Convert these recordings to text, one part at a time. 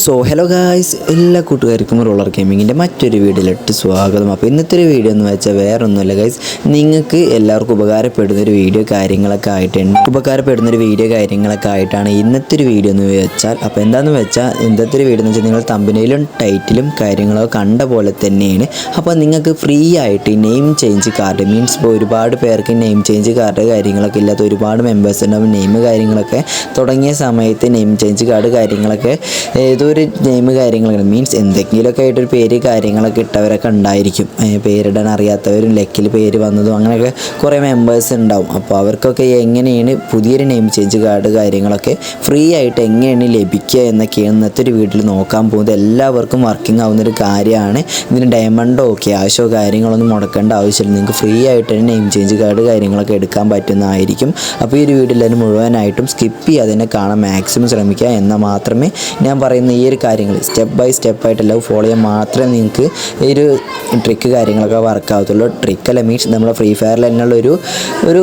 So hello guys എല്ലാ കൂട്ടുകാർക്കും roller ഗെയിമിങ്ങിന്റെ മറ്റൊരു വീഡിയോയിലിട്ട് സ്വാഗതം. അപ്പോൾ ഇന്നത്തെ ഒരു വീഡിയോ എന്ന് വെച്ചാൽ വേറെ ഒന്നുമല്ല ഗൈസ് നിങ്ങൾക്ക് എല്ലാവർക്കും ഉപകാരപ്പെടുന്ന ഒരു വീഡിയോ കാര്യങ്ങളൊക്കെ ആയിട്ടുണ്ട് ഉപകാരപ്പെടുന്ന ഒരു വീഡിയോ കാര്യങ്ങളൊക്കെ ആയിട്ടാണ് ഇന്നത്തെ ഒരു വീഡിയോ എന്ന് വെച്ചാൽ അപ്പോൾ എന്താണെന്ന് വെച്ചാൽ ഇന്നത്തെ ഒരു വീഡിയോ എന്ന് വെച്ചാൽ നിങ്ങൾ തമ്പനയിലും ടൈറ്റിലും കാര്യങ്ങളൊക്കെ കണ്ട പോലെ തന്നെയാണ്. അപ്പോൾ നിങ്ങൾക്ക് ഫ്രീ ആയിട്ട് നെയിം ചേഞ്ച് കാർഡ് മീൻസ് ഇപ്പോൾ ഒരുപാട് പേർക്ക് നെയിം ചേഞ്ച് കാർഡ് കാര്യങ്ങളൊക്കെ ഇല്ലാത്ത ഒരുപാട് മെമ്പേഴ്സ് ഉണ്ടാവും നെയിം കാര്യങ്ങളൊക്കെ തുടങ്ങിയ സമയത്ത് നെയിം ചേഞ്ച് കാർഡ് കാര്യങ്ങളൊക്കെ ഏതോ ഒരു നെയിം കാര്യങ്ങളൊക്കെ മീൻസ് എന്തെങ്കിലുമൊക്കെ ആയിട്ടൊരു പേര് കാര്യങ്ങളൊക്കെ ഇട്ടവരൊക്കെ ഉണ്ടായിരിക്കും. പേരിടാൻ അറിയാത്തവരും ലെക്കിൽ പേര് വന്നതും അങ്ങനെയൊക്കെ കുറേ മെമ്പേഴ്സ് ഉണ്ടാവും. അപ്പോൾ അവർക്കൊക്കെ എങ്ങനെയാണ് പുതിയൊരു നെയിം ചേഞ്ച് കാർഡ് കാര്യങ്ങളൊക്കെ ഫ്രീ ആയിട്ട് എങ്ങനെയാണ് ലഭിക്കുക എന്നൊക്കെയാണ് ഇന്നത്തെ ഒരു വീട്ടിൽ നോക്കാൻ പോകുന്നത്. എല്ലാവർക്കും വർക്കിംഗ് ആവുന്ന ഒരു കാര്യമാണ്. ഇതിന് ഡയമണ്ടോ ക്യാഷോ കാര്യങ്ങളൊന്നും മുടക്കേണ്ട ആവശ്യമില്ല. നിങ്ങൾക്ക് ഫ്രീ ആയിട്ട് തന്നെ നെയിം ചേഞ്ച് കാർഡ് കാര്യങ്ങളൊക്കെ എടുക്കാൻ പറ്റുന്നതായിരിക്കും. അപ്പോൾ ഈ ഒരു വീട്ടിൽ തന്നെ മുഴുവനായിട്ടും സ്കിപ്പ് ചെയ്യാതെ തന്നെ കാണാൻ മാക്സിമം ശ്രമിക്കുക. എന്നാൽ മാത്രമേ ഞാൻ പറയുന്ന ഈ ഒരു കാര്യങ്ങൾ സ്റ്റെപ്പ് ബൈ സ്റ്റെപ്പ് ലവ് ഫോളോ ചെയ്യാൻ മാത്രമേ നിങ്ങൾക്ക് ഈ ഒരു ട്രിക്ക് കാര്യങ്ങളൊക്കെ ആവത്തുള്ളൂ. ട്രിക്കല്ല മീൻസ് നമ്മുടെ ഫ്രീ ഫയറിൽ തന്നെയുള്ള ഒരു ഒരു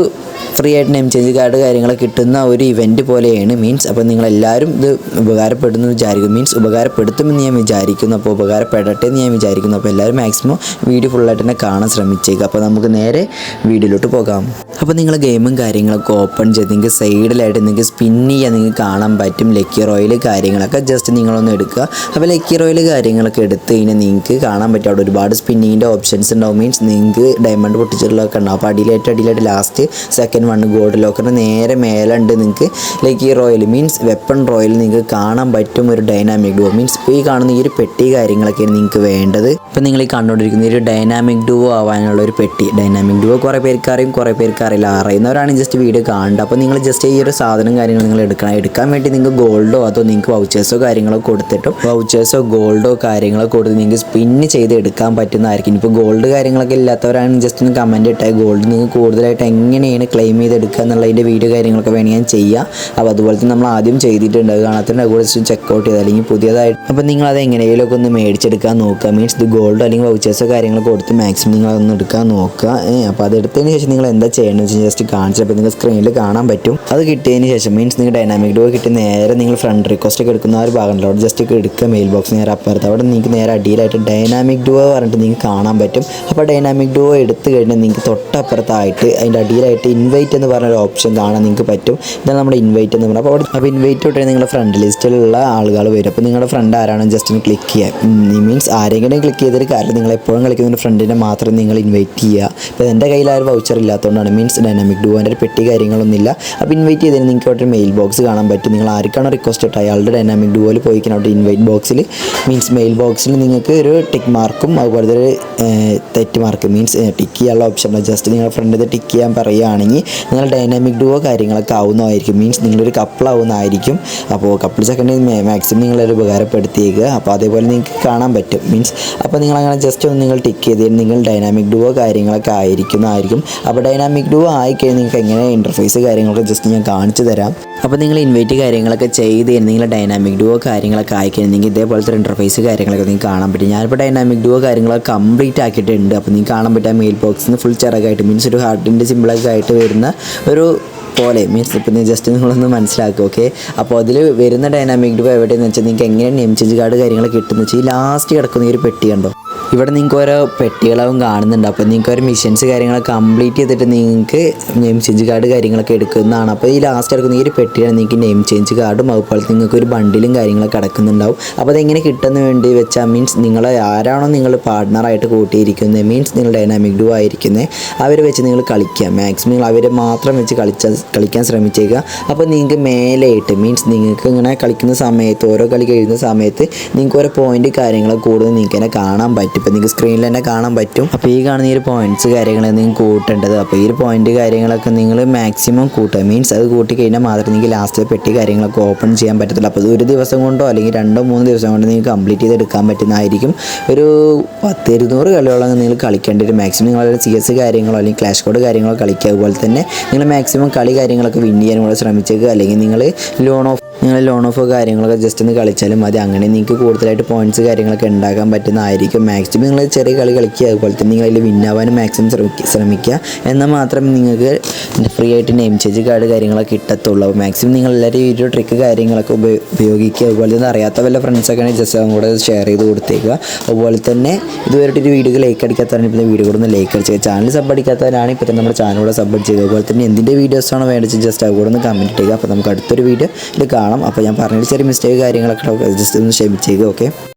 ഫ്രീ ആയിട്ട് നെയിം ചേഞ്ച് കാർഡ് കാര്യങ്ങൾ കിട്ടുന്ന ഒരു ഇവന്റ് പോലെയാണ് മീൻസ് അപ്പോൾ നിങ്ങളെല്ലാവരും ഇത് ഉപകാരപ്പെടുന്നു വിചാരിക്കും മീൻസ് ഉപകാരപ്പെടുത്തുമെന്ന് ഞാൻ വിചാരിക്കുന്നു. അപ്പോൾ ഉപകാരപ്പെടട്ടെ എന്ന് ഞാൻ വിചാരിക്കുന്നു. അപ്പോൾ എല്ലാവരും മാക്സിമം വീഡിയോ ഫുള്ളായിട്ട് തന്നെ കാണാൻ ശ്രമിച്ചേക്കുക അപ്പോൾ നമുക്ക് നേരെ വീഡിയോയിലോട്ട് പോകാം. അപ്പോൾ നിങ്ങൾ ഗെയിമും കാര്യങ്ങളൊക്കെ ഓപ്പൺ ചെയ്ത് നിങ്ങൾക്ക് സൈഡിലായിട്ട് നിങ്ങൾക്ക് സ്പിൻ ചെയ്യാൻ നിങ്ങൾക്ക് കാണാൻ പറ്റും. ലക്കി റോയിൽ കാര്യങ്ങളൊക്കെ ജസ്റ്റ് നിങ്ങളൊന്ന് എടുക്കുക. അപ്പോൾ ലക്കി റോയിൽ കാര്യങ്ങളൊക്കെ എടുത്ത് കഴിഞ്ഞാൽ നിങ്ങൾക്ക് കാണാൻ പറ്റും. അവിടെ ഒരുപാട് സ്പിന്നിങ്ങിന്റെ ഓപ്ഷൻസ് ഉണ്ടാവും. മീൻസ് നിങ്ങൾക്ക് ഡയമണ്ട് പൊട്ടിച്ചിട്ടുള്ളതൊക്കെ ഉണ്ടാവും. അപ്പോൾ അടിയിലായിട്ട് അടിയിലായിട്ട് ലാസ്റ്റ് സെക്കൻഡ് വൺ ഗോൾഡ് ലോക്കറിന് നേരെ മേലുണ്ട് നിങ്ങൾക്ക് ലൈക്ക് ഈ റോയൽ മീൻസ് വെപ്പൺ റോയൽ നിങ്ങൾക്ക് കാണാൻ പറ്റും ഒരു ഡൈനാമിക് ഡുവോ മീൻസ് ഇപ്പോൾ ഈ കാണുന്ന ഈ ഒരു പെട്ടി കാര്യങ്ങളൊക്കെയാണ് നിങ്ങൾക്ക് വേണ്ടത്. ഇപ്പം നിങ്ങൾ ഈ കണ്ടുകൊണ്ടിരിക്കുന്ന ഒരു ഡൈനാമിക് ഡുവോ ആവാനുള്ള ഒരു പെട്ടി. ഡൈനാമിക് ഡുവോ കുറേ പേർക്ക് അറിയും കുറേ പേർക്ക് അറിയില്ല. അറിയുന്നവരാണ് ജസ്റ്റ് വീഡിയോ കാണേണ്ടത് അപ്പോൾ നിങ്ങൾ ജസ്റ്റ് ഈ ഒരു സാധനം കാര്യങ്ങൾ നിങ്ങൾ എടുക്കണം. എടുക്കാൻ വേണ്ടി നിങ്ങൾക്ക് ഗോൾഡോ അതോ നിങ്ങൾക്ക് വൗച്ചേഴ്സോ കാര്യങ്ങളോ കൊടുത്തിട്ടും വൗച്ചേഴ്സോ ഗോൾഡോ കാര്യങ്ങളോ കൊടുത്ത് നിങ്ങൾക്ക് സ്പിന്ന് ചെയ്ത് എടുക്കാൻ പറ്റുന്നതായിരിക്കും. ഇപ്പോൾ ഗോൾഡ് കാര്യങ്ങളൊക്കെ ഇല്ലാത്തവരാണ് ജസ്റ്റ് ഒന്ന് കമന്റ് ഇട്ടാൽ ഗോൾഡ് നിങ്ങൾക്ക് കൂടുതലായിട്ട് എങ്ങനെയാണ് ക്ലെയിം ചെയ്തെടുക്കുക എന്നുള്ള അതിന്റെ വീഡിയോ കാര്യങ്ങളൊക്കെ വേണമെങ്കിൽ ഞാൻ ചെയ്യാം. അപ്പോൾ അതുപോലെ തന്നെ നമ്മൾ ആദ്യം ചെയ്തിട്ടുണ്ട്. കാണാത്തതിന്റെ കൂടെ ജസ്റ്റ് ചെക്കൗട്ട് ചെയ്ത് അല്ലെങ്കിൽ പുതിയതായിട്ട് അപ്പോൾ നിങ്ങൾ അത് എങ്ങനെയെങ്കിലുമൊക്കെ ഒന്ന് മേടിച്ചെടുക്കാൻ നോക്കുക. മീൻസ് ഇത് ഗോൾഡ് അല്ലെങ്കിൽ വൗച്ചേഴ്സോ കാര്യങ്ങളൊക്കെ കൊടുത്ത് മാക്സിമം നിങ്ങൾ അതൊന്ന് എടുക്കാൻ നോക്കുക. അപ്പോൾ അത് എടുത്തതിന് ശേഷം നിങ്ങൾ എന്താ ചെയ്യേണ്ടതെന്ന് വെച്ചാൽ ജസ്റ്റ് കാണിച്ചപ്പോൾ നിങ്ങൾ സ്ക്രീനിൽ കാണാൻ പറ്റും. അത് കിട്ടിയതിന് ശേഷം മീൻസ് നിങ്ങൾ ഡൈനാമിക് ഡോ കിട്ടി നേരെ നിങ്ങൾ ഫ്രണ്ട് റിക്വസ്റ്റ് ഒക്കെ എടുക്കുന്ന ആ ഒരു ഭാഗമുണ്ടല്ലോ. അവിടെ ജസ്റ്റ് എടുക്കുക. മെയിൽ ബോക്സ് നേരെ അപ്പുറത്ത്. അവിടെ നിങ്ങൾക്ക് നേരെ അടിയിലായിട്ട് ഡൈനാമിക് ഡുവോ പറഞ്ഞിട്ട് നിങ്ങൾക്ക് കാണാൻ പറ്റും. അപ്പോൾ ഡൈനാമിക് ഡുവോ എടുത്തു കഴിഞ്ഞാൽ നിങ്ങൾക്ക് തൊട്ടപ്പുറത്തായിട്ട് അതിന്റെ അടിയിലായിട്ട് ഇൻവൈറ്റ് എന്ന് പറഞ്ഞൊരു ഓപ്ഷൻ കാണാൻ നിങ്ങൾക്ക് പറ്റും. ഇതാണ് നമ്മുടെ ഇൻവൈറ്റ് എന്ന് പറഞ്ഞാൽ അപ്പോൾ അവിടെ അപ്പോൾ ഇൻവൈറ്റ് തൊട്ടേ നിങ്ങളുടെ ഫ്രണ്ട് ലിസ്റ്റിലുള്ള ആളുകൾ വരും. അപ്പോൾ നിങ്ങളുടെ ഫ്രണ്ട് ആരാണെന്ന് ജസ്റ്റ് ഒന്ന് ക്ലിക്ക് ചെയ്യുക മീൻസ് ആരെങ്കിലും ക്ലിക്ക് ചെയ്തൊരു കാര്യം നിങ്ങൾ എപ്പോഴും കളിക്കുന്ന ഫ്രണ്ടിനെ മാത്രം നിങ്ങൾ ഇൻവൈറ്റ് ചെയ്യുക. ഇപ്പോൾ എന്റെ കയ്യിൽ ആ ഒരു വൗച്ചർ ഇല്ലാത്തതുകൊണ്ടാണ്. മീൻസ് ഡൈനാമിക് ഡു അതിന്റെ ഒരു പെട്ടി കാര്യങ്ങളൊന്നുമില്ല. അപ്പോൾ ഇൻവൈറ്റ് ചെയ്തതിന് നിങ്ങൾക്ക് അവിടെ മെയിൽ ബോക്സ് കാണാൻ പറ്റും. നിങ്ങൾ ആർക്കാണോ റിക്വസ്റ്റ് ഇട്ട് അയാളുടെ ഡൈനാമിക് ഡുവോയിൽ പോയി കഴിഞ്ഞാൽ അവിടെ ഇൻവൈറ്റ് ബോക്സിൽ മീൻസ് മെയിൽ ബോക്സിൽ നിങ്ങൾക്ക് ഒരു ടിക്ക് മാർക്കും അതുപോലെ ഒരു തെറ്റ് മാർക്ക് മീൻസ് ടിക്ക് ചെയ്യാനുള്ള ഓപ്ഷൻ ജസ്റ്റ് നിങ്ങളുടെ ഫ്രണ്ട് ടിക്ക് ചെയ്യാൻ പറയുകയാണെങ്കിൽ നിങ്ങൾ ഡൈനാമിക് ഡുവോ കാര്യങ്ങളൊക്കെ ആവുന്നതായിരിക്കും. മീൻസ് നിങ്ങളൊരു കപ്പിളാവുന്നതായിരിക്കും അപ്പോൾ കപ്പിൾ സെക്കൻഡ് മാക്സിമം നിങ്ങളൊരു ഉപകാരപ്പെടുത്തിയേക്കുക അപ്പോൾ അതേപോലെ നിങ്ങൾക്ക് കാണാൻ പറ്റും. മീൻസ് അപ്പോൾ നിങ്ങൾ അങ്ങനെ ജസ്റ്റ് ഒന്ന് നിങ്ങൾ ടിക്ക് ചെയ്ത് നിങ്ങൾ ഡൈനാമിക് ഡുവോ കാര്യങ്ങളൊക്കെ ആയിരിക്കുന്നതായിരിക്കും. അപ്പോൾ ഡൈനാമിക് ഡുവോ ആയിക്കഴിഞ്ഞാൽ നിങ്ങൾക്ക് എങ്ങനെ ഇന്റർഫേസ് കാര്യങ്ങളൊക്കെ ജസ്റ്റ് ഞാൻ കാണിച്ചു തരാം. അപ്പോൾ നിങ്ങൾ ഇൻവൈറ്റ് കാര്യങ്ങളൊക്കെ ചെയ്ത് നിങ്ങൾ ഡൈനാമിക് ഡുവോ കാര്യങ്ങളൊക്കെ ആയിക്കഴിഞ്ഞെങ്കിൽ ഇതേപോലത്തെ ഇന്റർഫേസ് കാര്യങ്ങളൊക്കെ നിങ്ങൾക്ക് കാണാൻ പറ്റും. ഞാനിപ്പോൾ ഡൈനാമിക് ഡുവോ കാര്യങ്ങളൊക്കെ കംപ്ലീറ്റ് ആക്കിയിട്ടുണ്ട്. അപ്പോൾ നിങ്ങൾക്ക് കാണാൻ പറ്റുക മെയിൽ ബോക്സിൽ നിന്ന് ഫുൾ ചിറകായിട്ട് മീൻസ് ഒരു ഹാർട്ടിന്റെ സിമ്പിളൊക്കെ ആയിട്ട് വരുന്ന ഒരു പോലെ. മീൻസ് ഇപ്പം ജസ്റ്റ് നിങ്ങളൊന്ന് മനസ്സിലാക്കുക ഓക്കെ അപ്പോൾ അതിൽ വരുന്ന ഡൈനാമിക് ഡുവോ എവിടെയെന്ന് വെച്ചാൽ നിങ്ങൾക്ക് എങ്ങനെ നെയിം ചേഞ്ച് കാർഡ് കാര്യങ്ങളൊക്കെ കിട്ടുന്ന വെച്ചാൽ ഈ ലാസ്റ്റ് കിടക്കുന്ന ഈ ഒരു പെട്ടി കണ്ടോ? ഇവിടെ നിങ്ങൾക്ക് ഓരോ പെട്ടികളാവും കാണുന്നുണ്ട്. അപ്പോൾ നിങ്ങൾക്ക് ഓരോ മിഷൻസ് കാര്യങ്ങളൊക്കെ കംപ്ലീറ്റ് ചെയ്തിട്ട് നിങ്ങൾക്ക് നെയിം ചേഞ്ച് കാർഡ് കാര്യങ്ങളൊക്കെ എടുക്കുന്നതാണ്. അപ്പോൾ ഈ ലാസ്റ്റ് എടുക്കുന്ന ഈ ഒരു പെട്ടിയാണ് നിങ്ങൾക്ക് നെയിം ചേഞ്ച് കാർഡും അതുപോലെ നിങ്ങൾക്ക് ഒരു ബണ്ടിലും കാര്യങ്ങളൊക്കെ കിടക്കുന്നുണ്ടാവും അപ്പോൾ അതെങ്ങനെ കിട്ടുന്ന വേണ്ടി വെച്ചാൽ മീൻസ് നിങ്ങൾ ആരാണോ നിങ്ങൾ പാർട്ട്ണറായിട്ട് കൂട്ടിയിരിക്കുന്നത് മീൻസ് നിങ്ങൾ ഡൈനാമിക് ഡു ആയിരിക്കുന്നത് അവർ വെച്ച് നിങ്ങൾ കളിക്കുക. മാക്സിമം അവരെ മാത്രം വെച്ച് കളിച്ച കളിക്കാൻ ശ്രമിച്ചേക്കുക. അപ്പോൾ നിങ്ങൾക്ക് മേലെയിട്ട് മീൻസ് നിങ്ങൾക്ക് ഇങ്ങനെ കളിക്കുന്ന സമയത്ത് ഓരോ കളി കഴിയുന്ന സമയത്ത് നിങ്ങൾക്ക് ഓരോ പോയിന്റ് കാര്യങ്ങളൊക്കെ കൂടുതൽ നിങ്ങൾക്ക് തന്നെ കാണാൻ പറ്റും. ഇപ്പോൾ നിങ്ങൾക്ക് സ്ക്രീനിൽ തന്നെ കാണാൻ പറ്റും. അപ്പോൾ ഈ കാണുന്ന ഈ പോയിന്റ്സ് കാര്യങ്ങൾ നിങ്ങൾക്ക് കൂട്ടേണ്ടത്. അപ്പോൾ ഈ ഒരു പോയിന്റ് കാര്യങ്ങളൊക്കെ നിങ്ങൾ മാക്സിമം കൂട്ടുക. മീൻസ് അത് കൂട്ടി കഴിഞ്ഞാൽ മാത്രമേ നിങ്ങൾക്ക് ലാസ്റ്റ് പെട്ടി കാര്യങ്ങളൊക്കെ ഓപ്പൺ ചെയ്യാൻ പറ്റത്തുള്ളൂ. അപ്പോൾ ഒരു ദിവസം കൊണ്ടോ അല്ലെങ്കിൽ രണ്ടോ മൂന്ന് ദിവസം കൊണ്ടോ നിങ്ങൾക്ക് കംപ്ലീറ്റ് ചെയ്ത് എടുക്കാൻ പറ്റുന്നതായിരിക്കും. ഒരു പത്ത് ഇരുന്നൂറ് കളിയോളം നിങ്ങൾ കളിക്കേണ്ട ഒരു മാക്സിമം നിങ്ങൾ സി എസ് കാര്യങ്ങളോ അല്ലെങ്കിൽ ക്ലാഷ് കോഡ് കാര്യങ്ങളോ കളിക്കുക അതുപോലെ തന്നെ നിങ്ങൾ മാക്സിമം കളി കാര്യങ്ങളൊക്കെ വിൻ ചെയ്യാൻ കൂടെ ശ്രമിച്ചേക്കുക. അല്ലെങ്കിൽ നിങ്ങൾ ലോൺ ഓഫ് നിങ്ങൾ ലോൺ ഓഫ് കാര്യങ്ങളൊക്കെ ജസ്റ്റ് ഒന്ന് കളിച്ചാലും മതി. അങ്ങനെ നിങ്ങൾക്ക് കൂടുതലായിട്ട് പോയിന്റ്സ് കാര്യങ്ങളൊക്കെ ഉണ്ടാക്കാൻ പറ്റുന്നതായിരിക്കും. മാക്സിമം നിങ്ങൾ ചെറിയ കളി കളിക്കുക. അതുപോലെ തന്നെ നിങ്ങൾ അതിൽ വിന്നാവാനും മാക്സിമം ശ്രമിക്കുക ശ്രമിക്കുക എന്നാൽ മാത്രം നിങ്ങൾക്ക് ഫ്രീ ആയിട്ട് നെയിം ചേഞ്ച് കാർഡ് കാര്യങ്ങളൊക്കെ കിട്ടത്തുള്ളൂ. മാക്സിമം നിങ്ങൾ എല്ലാവരും ഈ ഒരു ട്രിക്ക് കാര്യങ്ങളൊക്കെ ഉപയോ- ഉപയോഗിക്കുക. അതുപോലെ തന്നെ അറിയാത്ത വല്ല ഫ്രണ്ട്സൊക്കെ ആണെങ്കിൽ ജസ്റ്റ് അതും കൂടെ ഷെയർ ചെയ്ത് കൊടുത്തേക്കുക. അതുപോലെ തന്നെ ഇതുവരെയായിട്ട് ഒരു വീഡിയോ ലൈക്ക് അടിക്കാത്തവരാണ് ഇപ്പോൾ വീഡിയോ കൂടെ ഒന്ന് ലൈക്ക് അടിച്ചത് ചാനൽ സബ് അടിക്കാത്തവരാണ് ഇപ്പോൾ തന്നെ നമ്മുടെ ചാനൽ കൂടെ സബ് അടിച്ചത് അതുപോലെ തന്നെ എന്തിന്റെ വീഡിയോസാണോ വേണ്ടത് ജസ്റ്റ് അത് കൂടെ ഒന്ന് കമന്റ് ചെയ്യുക അപ്പോൾ നമുക്ക് അടുത്തൊരു വീഡിയോ ഇത് കാണാം. അപ്പോൾ ഞാൻ പറഞ്ഞൊരു ചെറിയ മിസ്റ്റേക്ക് കാര്യങ്ങളൊക്കെ ജസ്റ്റ് ഒന്ന് ക്ഷമിച്ചേക്കും ഓക്കെ